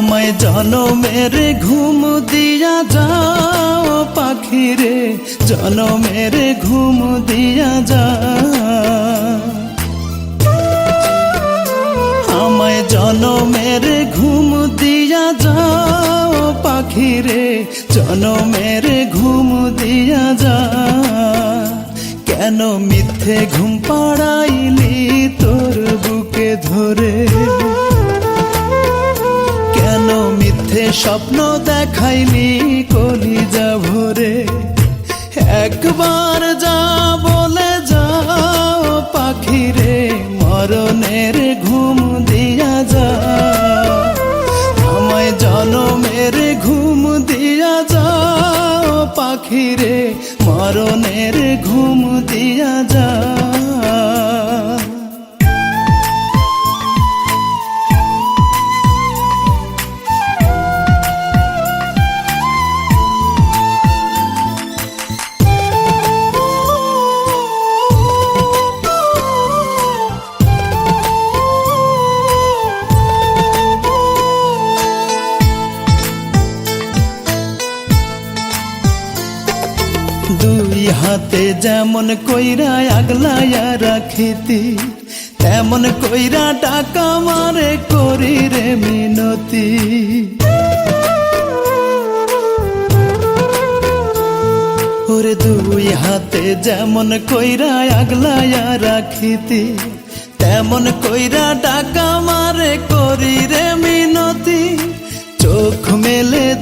আমায় জনমের ঘুম দিয়া যাও পাখি রে জনমের ঘুম দিয়া যা আমায় জনমের ঘুম দিয়া যাও পাখি রে জনমের ঘুম দিয়া যা কেন মিথ্যে ঘুম পাড়াইলি তোর বুকে ধরে? কেন মিথ্যে স্বপ্ন দেখাইলি কলিজা ভরে? একবার যা বলে যাও পাখি রে মরণের ঘুম দিয়া যা আমায় জনমের ঘুম দিয়া যাও পাখি রে মরণের ঘুম দিয়া যা দুই হাতে যেমন কইরা আগলাইয়া রাখিতি, তেমন কইরা টাকা মারে করি রে মিনতি। ওরে দুই হাতে যেমন কইরা আগলাইয়া রাখিতি, তেমন কইরা টাকা মারে করি রে মিনতি।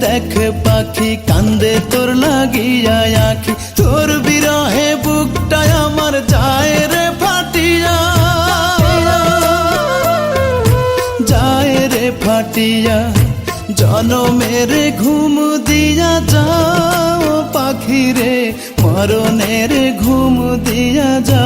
দেখ পাখি কান্দে তোর লাগিয়া আখি। তোর বিরহে বুকটায় আমার যায় রে, ফাটিয়া। যায় রে, ফাটিয়া। জনমের ঘুম দিয়া যাও পাখি রে মরণের ঘুম দিয়া যা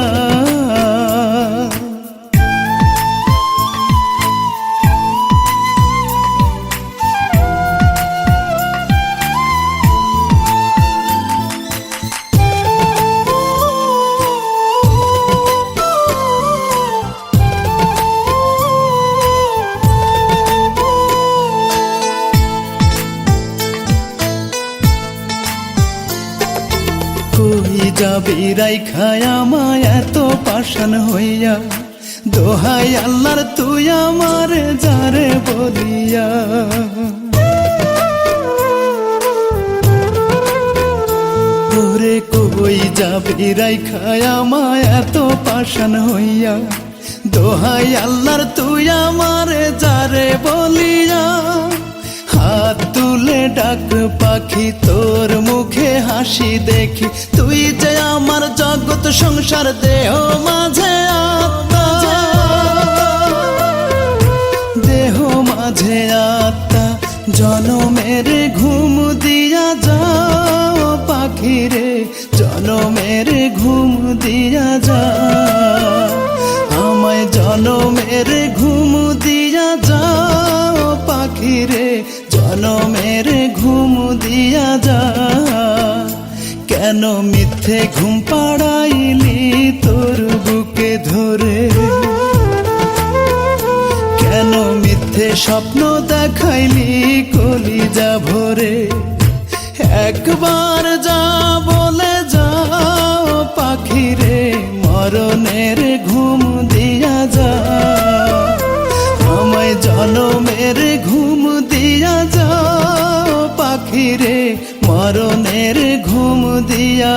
যাবি রাই খায়া মায় এত পাশান হইয়া। দোহাই আল্লাহর তুই আমার যারে বলিয়া। ওরে কই যাবি রাই খায়া মায় এত পাশান হইয়া। দোহাই আল্লাহর তুই আমার যারে বলিয়া। হাত তুলে ডাক পাখি, তোর মুখে হাসি দেখি। তুই যে আমার জগৎ, সংসার দেহ মাঝে আত্মা। দেহ মাঝে আত্মা, জনমের ঘুম দিয়া যাও পাখি রে জনমের ঘুম দিয়া যা আমায় জনমের ঘুম দিয়া যাও পাখি রে জনমের ঘুম দিয়া যা। কেন মিথ্যে ঘুম পাড়াইলি তোর বুকে ধরে? কেন মিথ্যে স্বপ্ন দেখাইলি কলিজা ভরে? একবার যা বলে যাও পাখি রে মরণের মরণের ঘুম দিয়া